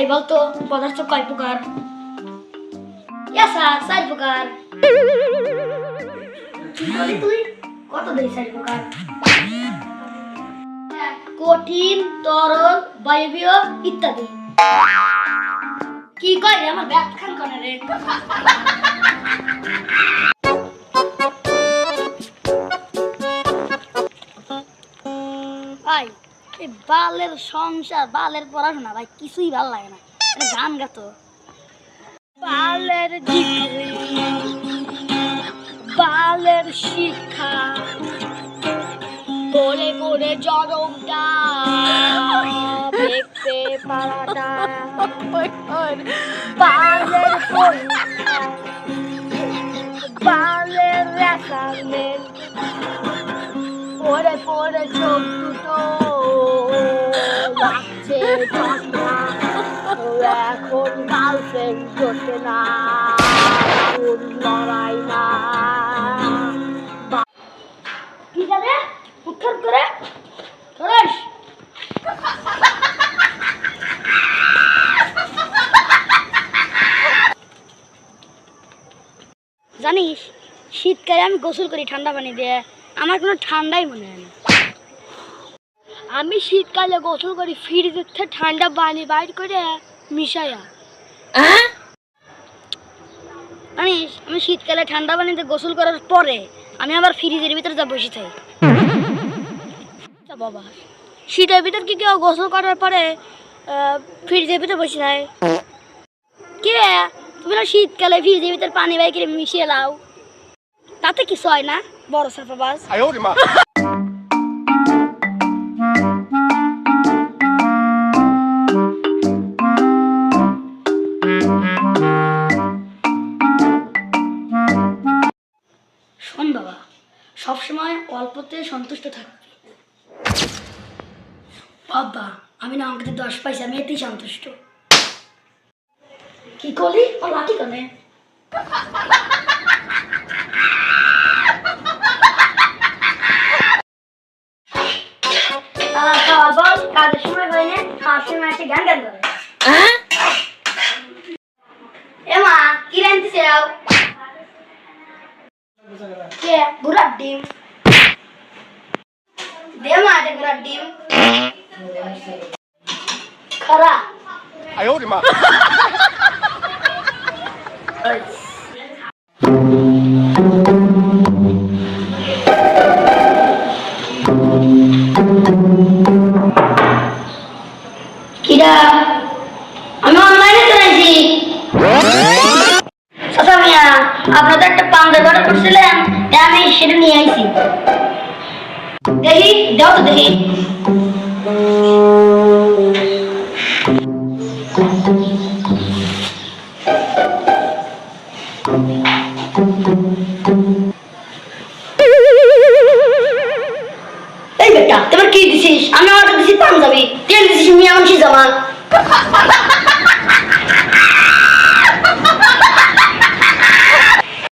এই বলতো পদার্থ কয় প্রকার? ইয়াসা চার প্রকার। তুই? কত দেই চার প্রকার? কঠিন, তরল, বায়বীয় ইত্যাদি। কি কয় রে আমার ব্যাগ খান করে রে? ভাই এই বালের সংসার, বালের পড়াশোনা, ভাই কিছুই ভালো লাগে না। গান গাতো। বালের বালের শিক্ষা করে করে জরমটা দেখতে পারাটা বালের বালের অ্যাসাইনমেন্ট পরে পরে চোখ দুটো এখন জোটে না কি জানে? উত্তর করে? জানিস, শীতকালে আমি গোসল করি ঠান্ডা পানি দিয়ে। আমার কোনো ঠান্ডাই মনে হয় না। আমি শীতকালে গোসল করি ফ্রিজের থেকে ঠান্ডা পানি বাইর করে মিশাইয়া জানিস আমি শীতকালে ঠান্ডা পানিতে গোসল করার পরে আমি আবার ফ্রিজের ভিতরে যা বসে থাকি। বাবা শীতের ভিতর কি কেউ গোসল করার পরে আহ, ফ্রিজের ভিতরে বসে থাকে? কে? তুমি না শীতকালে ফ্রিজের ভিতর পানি বাই করে মিশিয়ে লাও। তাতে কিছু হয় না বড় সাফাবাজ। 哎 বাবা। সবসময় অল্পতে সন্তুষ্ট থাকবি বাবা আমি না অঙ্কতে দশ পাইছি আমি এতেই সন্তুষ্ট। কি করলি? ও লাঠি কনে। আহ, খাওয়া বল কাজের সময় হয় না খাওয়ার সময় এসে গান গান করে। এ মা কি রান্ধিছে কে? বুড়ার ডিম। দে মা এটা বুড়ার ডিম। খরা। আয় ওরে মা। Thank you. আপনাদের একটা পাঞ্জাবি অর্ডার করছিলেন আমি সেটা নিয়ে আইছি। দেখি দাও তো দেখি। তোমার কি দিছিস? আমি অর্ডার দিছি পাঞ্জাবি। তুই দিছিস মিয়া মানছি জামা